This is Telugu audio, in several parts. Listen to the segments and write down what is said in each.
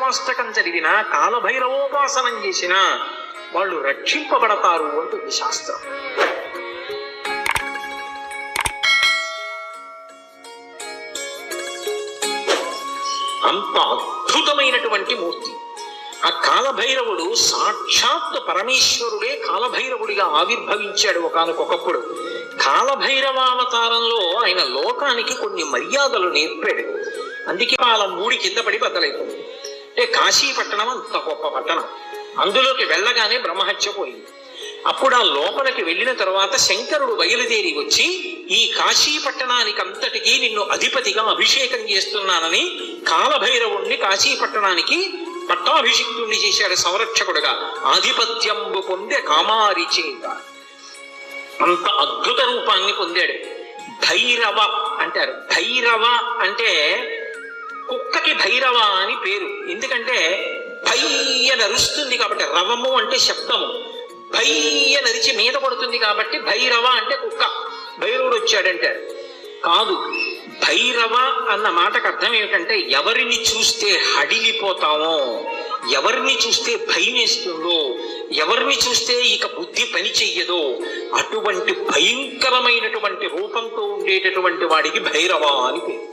కాలభైరవాష్టకం చదివిన కాలభైరవోపాసనం చేసిన వాళ్ళు రక్షింపబడతారు అంటుంది శాస్త్రం. అంత అద్భుతమైనటువంటి మూర్తి. ఆ కాలభైరవుడు సాక్షాత్ పరమేశ్వరుడే కాలభైరవుడిగా ఆవిర్భవించాడు ఒకనకొకప్పుడు. కాలభైరవావతారంలో ఆయన లోకానికి కొన్ని మర్యాదలు నేర్పాడు. అందుకే వాళ్ళ మూడి కింద పడి బద్దలైపోయింది. అంటే కాశీ పట్టణం అంత గొప్ప పట్టణం. అందులోకి వెళ్ళగానే బ్రహ్మహత్య పోయింది. అప్పుడు ఆ లోపలికి వెళ్ళిన తర్వాత శంకరుడు బయలుదేరి వచ్చి ఈ కాశీ పట్టణానికి అంతటికీ నిన్ను అధిపతిగా అభిషేకం చేస్తున్నానని కాలభైరవుణ్ణి కాశీ పట్టణానికి పట్టాభిషిక్తుణ్ణి చేశాడు సంరక్షకుడుగా. ఆధిపత్యంబు పొందే కామారి చేత. అంత అద్భుత రూపాన్ని పొందాడు. భైరవ అంటారు. భైరవ అంటే కుక్కకి భైరవ అని పేరు. ఎందుకంటే భయ్య నరుస్తుంది కాబట్టి రవము అంటే శబ్దము. భయ్య నరిచి మీద పడుతుంది కాబట్టి భైరవ అంటే కుక్క. భైరవుడు వచ్చాడంటారు కాదు భైరవ అన్న మాటకు అర్థం ఏమిటంటే ఎవరిని చూస్తే హడిలిపోతామో ఎవరిని చూస్తే భయమేస్తుందో ఎవరిని చూస్తే ఇక బుద్ధి పని చెయ్యదో అటువంటి భయంకరమైనటువంటి రూపంతో ఉండేటటువంటి వాడికి భైరవ అని పేరు.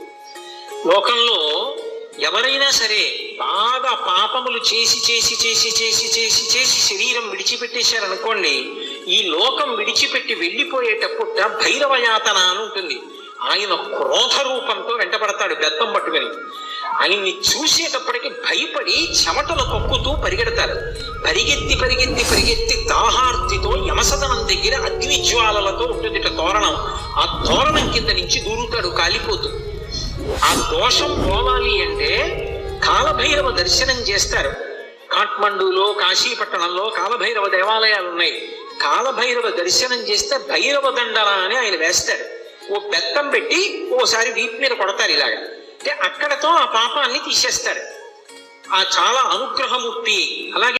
లోకంలో ఎవరైనా సరే బాగా పాపములు చేసి చేసి చేసి చేసి చేసి చేసి శరీరం విడిచిపెట్టేశారనుకోండి ఈ లోకం విడిచిపెట్టి వెళ్ళిపోయేటప్పుడు భైరవ యాతన అని ఉంటుంది. ఆయన క్రోధ రూపంతో వెంటబడతాడు బెత్తం పట్టుకుని. ఆయన్ని చూసేటప్పటికి భయపడి చెమటలు కొక్కుతూ పరిగెడతారు. పరిగెత్తి పరిగెత్తి పరిగెత్తి దాహార్తితో యమసదనం దగ్గర అగ్ని జ్వాలలతో ఉంటుంది తోరణం. ఆ తోరణం కింద నుంచి దూరుతాడు కాలిపోతూ. ఆ దోషం పోవాలి అంటే కాలభైరవ దర్శనం చేస్తారు. కాఠ్మండూలో కాశీపట్టణంలో కాలభైరవ దేవాలయాలు ఉన్నాయి కాలభైరవ దర్శనం చేస్తే భైరవ దండన అని ఆయన వేస్తాడు ఓ బెత్తం పెట్టి ఓసారి వీపు మీద కొడతారు ఇలాగా. అంటే అక్కడతో ఆ పాపాన్ని తీసేస్తారు. ఆ చాలా అనుగ్రహమూర్తి అలాగే